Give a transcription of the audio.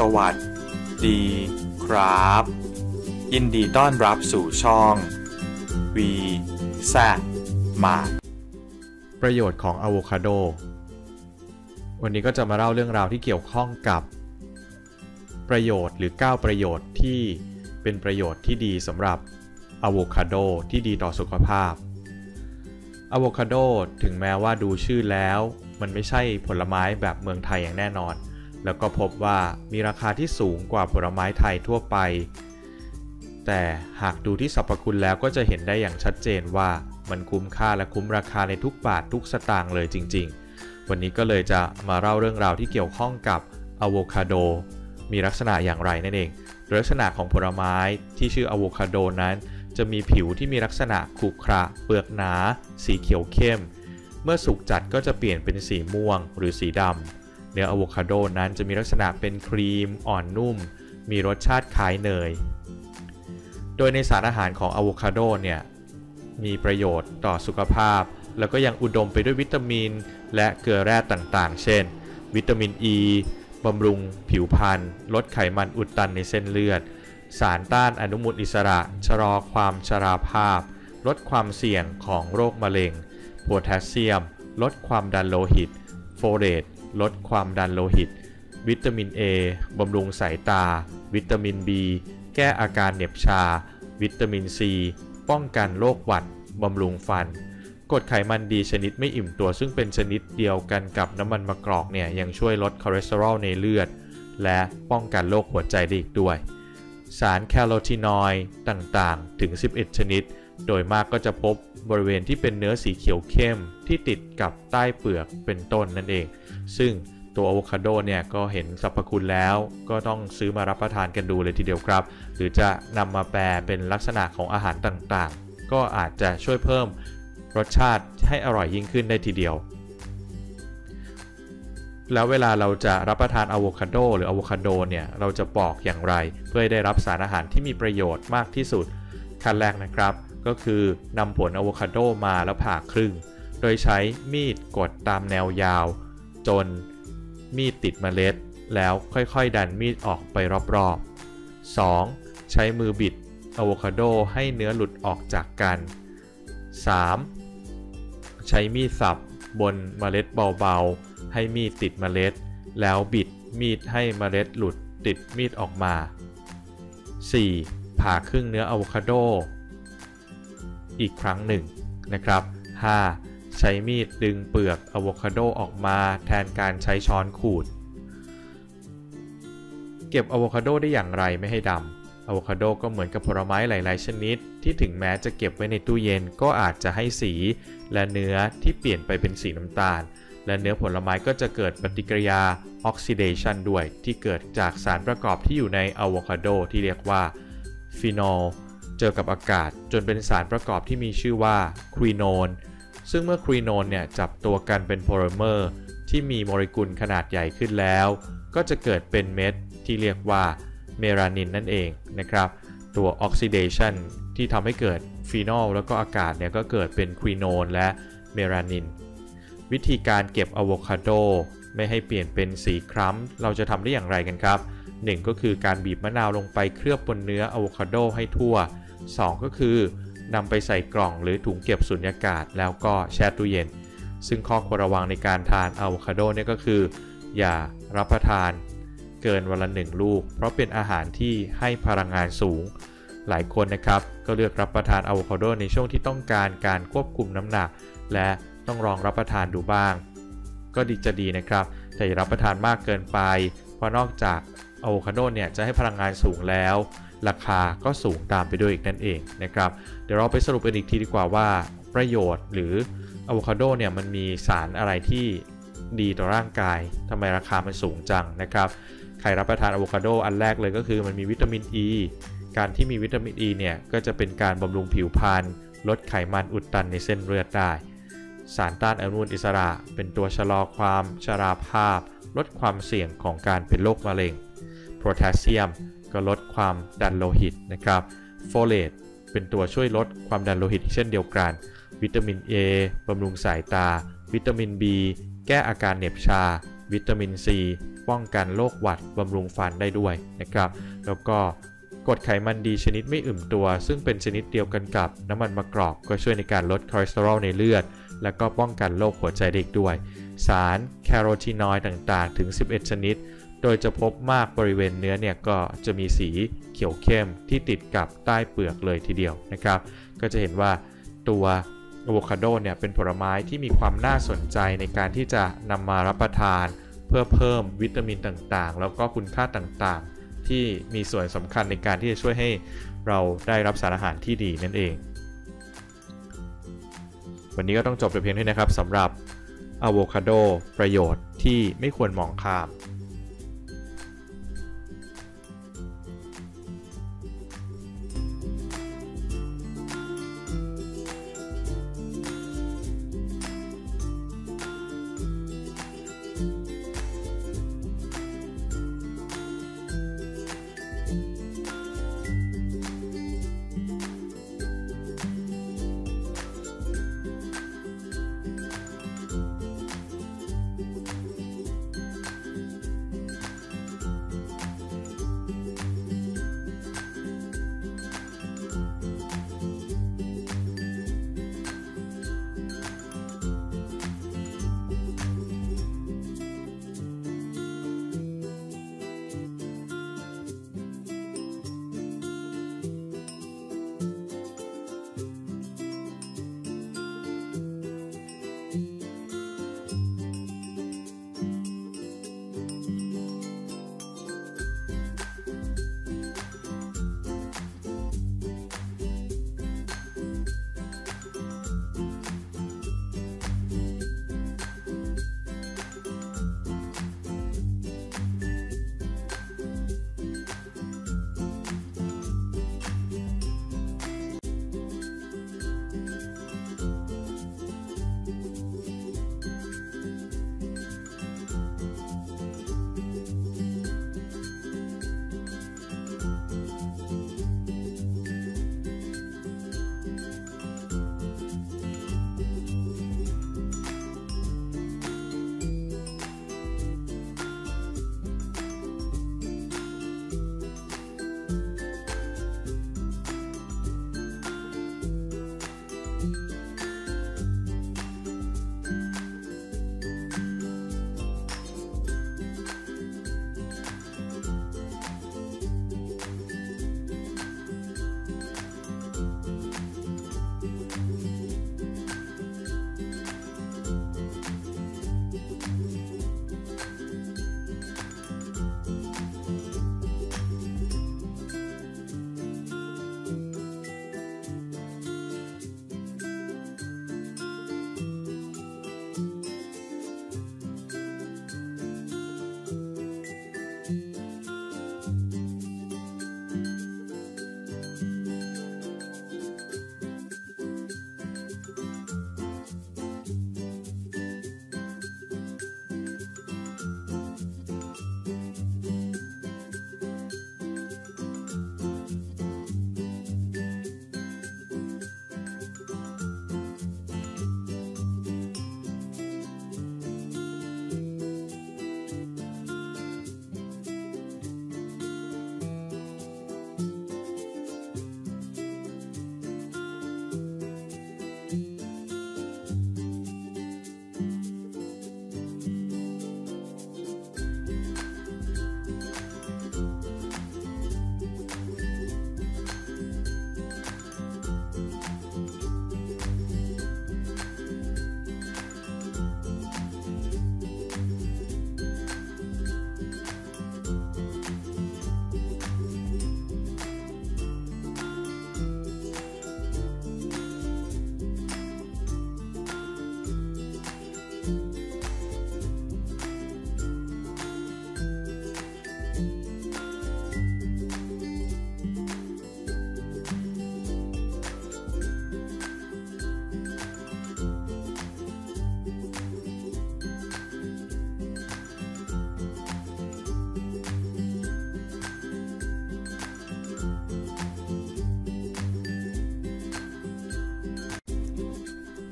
สวัสดีครับ ยินดีต้อนรับสู่ช่อง V แซมาประโยชน์ของอะโวคาโด วันนี้ก็จะมาเล่าเรื่องราวที่เกี่ยวข้องกับ ประโยชน์หรือ 9 ประโยชน์ที่เป็นประโยชน์ที่ดีสำหรับอะโวคาโดที่ดีต่อสุขภาพอะโวคาโดถึงแม้ว่าดูชื่อแล้ว มันไม่ใช่ผลไม้แบบเมืองไทยอย่างแน่นอน แล้วก็พบว่ามีราคาที่สูงกว่าผลไม้ไทยทั่วไป แต่หากดูที่สรรพคุณแล้วก็จะเห็นได้อย่างชัดเจนว่ามันคุ้มค่าและคุ้มราคาในทุกบาททุกสตางค์เลยจริง ๆ วันนี้ก็เลยจะมาเล่าเรื่องราวที่เกี่ยวข้องกับอะโวคาโด มีลักษณะอย่างไรนั่นเอง ลักษณะของผลไม้ที่ชื่ออะโวคาโดนั้น จะมีผิวที่มีลักษณะขรุขระ เปลือกหนา สีเขียวเข้ม เมื่อสุกจัดก็จะเปลี่ยนเป็นสีม่วงหรือสีดำ เนื้ออะโวคาโดนั้นจะมีลักษณะเป็นครีมอ่อนนุ่ม มีรสชาติคล้ายเนย โดยในสารอาหารของอะโวคาโดเนี่ยมีประโยชน์ต่อสุขภาพ แล้วก็ยังอุดมไปด้วยวิตามิน และเกลือแร่ต่างๆ เช่น วิตามินอ e, ีบำรุงผิวพรรณลดไขมันอุดตันในเส้นเลือด สารต้านอนุมูลอิสระ ชะลอความชราภาพ ลดความเสี่ยงของโรคมะเร็ง โพแทสเซียม ลดความดันโลหิต โฟเรต ลดความดันโลหิต วิตามิน A บำรุงสายตา วิตามิน B แก้อาการเหน็บชา วิตามิน C ป้องกันโรคหวัด บำรุงฟันกรดไขมันดีชนิดไม่อิ่มตัวซึ่งเป็นชนิดเดียวกันกับน้ำมันมะกรอกเนี่ยยังช่วยลดคอเลสเตอรอลในเลือด และป้องกันโรคหัวใจได้อีกด้วย สารแคโรทีนอยด์ต่างๆ ถึง 11 ชนิด โดยมากก็จะพบ บริเวณที่เป็นเนื้อสีเขียวเข้มที่ติดกับใต้เปลือกเป็นต้นนั่นเอง ซึ่งตัวอะโวคาโดเนี่ยก็เห็นสรรพคุณแล้วก็ต้องซื้อมารับประทานกันดูเลยทีเดียวครับ หรือจะนำมาแปลเป็นลักษณะของอาหารต่างๆ ก็อาจจะช่วยเพิ่มรสชาติให้อร่อยยิ่งขึ้นได้ทีเดียว แล้วเวลาเราจะรับประทานอะโวคาโดหรืออะโวคาโดเนี่ยเราจะปอกอย่างไร เพื่อให้ได้รับสารอาหารที่มีประโยชน์มากที่สุดขั้นแรกนะครับ ก็คือนำผลอะโวคาโดมาแล้วผ่าครึ่ง โดยใช้มีดกดตามแนวยาว จนมีดติดเมล็ด แล้วค่อยๆ ดันมีดออกไปรอบๆ 2. ใช้มือบิดอะโวคาโดให้เนื้อหลุดออกจากกัน 3. ใช้มีดสับบนเมล็ดเบาๆ ให้มีดติดเมล็ด แล้วบิดมีดให้เมล็ดหลุดติดมีดออกมา 4. ผ่าครึ่งเนื้ออะโวคาโด อีกครั้งหนึ่งนะครับ 5. ใช้มีดดึงเปลือกอะโวคาโดออกมาแทนการใช้ช้อนขูด เก็บอะโวคาโดได้อย่างไรไม่ให้ดำอะโวคาโดก็เหมือนกับผลไม้หลาย ๆ ชนิด ที่ถึงแม้จะเก็บไว้ในตู้เย็นก็อาจจะให้สี และเนื้อที่เปลี่ยนไปเป็นสีน้ำตาล และเนื้อผลไม้ก็จะเกิดปฏิกิริยาออกซิเดชันด้วยที่เกิดจากสารประกอบที่อยู่ในอะโวคาโดที่เรียกว่าฟีนอล เจอกับอากาศจนเป็นสารประกอบที่มีชื่อว่าครีโนน ซึ่งเมื่อครีโนนเนี่ยจับตัวกันเป็นโพลิเมอร์ที่มีโมเลกุลขนาดใหญ่ขึ้นแล้ว ก็จะเกิดเป็นเม็ดที่เรียกว่าเมลานินนั่นเองนะครับ ตัวออกซิเดชันที่ทำให้เกิดฟีนอลแล้วก็อากาศเนี่ยก็เกิดเป็นครีโนนและเมลานิน วิธีการเก็บอะโวคาโดไม่ให้เปลี่ยนเป็นสีคล้ำเราจะทำได้อย่างไรกันครับ 1 ก็คือการบีบมะนาวลงไปเคลือบบนเนื้ออะโวคาโดให้ทั่ว 2 ก็คือนำไปใส่กล่องหรือถุงเก็บสุญญากาศ แล้วก็แช่ตู้เย็น ซึ่งข้อควรระวังในการทานอะโวคาโดเนี่ยก็คือ อย่ารับประทานเกินวันละหนึ่งลูก เพราะเป็นอาหารที่ให้พลังงานสูง หลายคนนะครับ ก็เลือกรับประทานอะโวคาโดในช่วงที่ต้องการการควบคุมน้ำหนัก และต้องลองรับประทานดูบ้าง ก็ดีจะดีนะครับแต่อย่ารับประทานมากเกินไป เพราะนอกจากอะโวคาโดเนี่ยจะให้พลังงานสูงแล้ว ราคาก็สูงตามไปด้วยอีกนั่นเองนะครับ เดี๋ยวเราไปสรุปกันอีกทีดีกว่าว่า ประโยชน์หรืออะโวคาโดเนี่ยมันมีสารอะไรที่ดีต่อร่างกายทำไมราคามันสูงจังนะครับ ใครรับประทานอะโวคาโดอันแรกเลยก็คือมันมีวิตามินอ e, ีการที่มีวิตามินอ e ีเนี่ยก็จะเป็นการบำรุงผิวพรรณลดไขมันอุดตันในเส้นเลือดได้ สารต้านอนุมูลอิสระ เป็นตัวชะลอความชราภาพ ลดความเสี่ยงของการเป็นโรคมะเร็ง โพแทสเซียม ก็ลดความดันโลหิตนะครับโฟเลตเป็นตัวช่วยลดความดันโลหิตเช่นเดียวกัน วิตามิน A บำรุงสายตา วิตามิน B แก้อาการเหน็บชา วิตามิน C ป้องกันโรคหวัดบำรุงฟันได้ด้วยนะครับ แล้วก็กรดไขมันดีชนิดไม่อิ่มตัว ซึ่งเป็นชนิดเดียวกันกับน้ำมันมะกรอกก็ช่วยในการลดคอเลสเตอรอลในเลือด และก็ป้องกันโรคหัวใจเด็กด้วย สารแคโรทีนอยด์ต่างๆ ถึง 11 ชนิด โดยจะพบมากบริเวณเนื้อเนี่ยก็จะมีสีเขียวเข้มที่ติดกับใต้เปลือกเลยทีเดียวนะครับ ก็จะเห็นว่าตัวอะโวคาโดเนี่ยเป็นผลไม้ที่มีความน่าสนใจในการที่จะนำมารับประทาน เพื่อเพิ่มวิตามินต่างๆ แล้วก็คุณค่าต่างๆ ที่มีส่วนสำคัญในการที่จะช่วยให้เราได้รับสารอาหารที่ดีนั่นเอง วันนี้ก็ต้องจบแต่เพียงเท่านี้นะครับสำหรับอะโวคาโดประโยชน์ที่ไม่ควรมองข้าม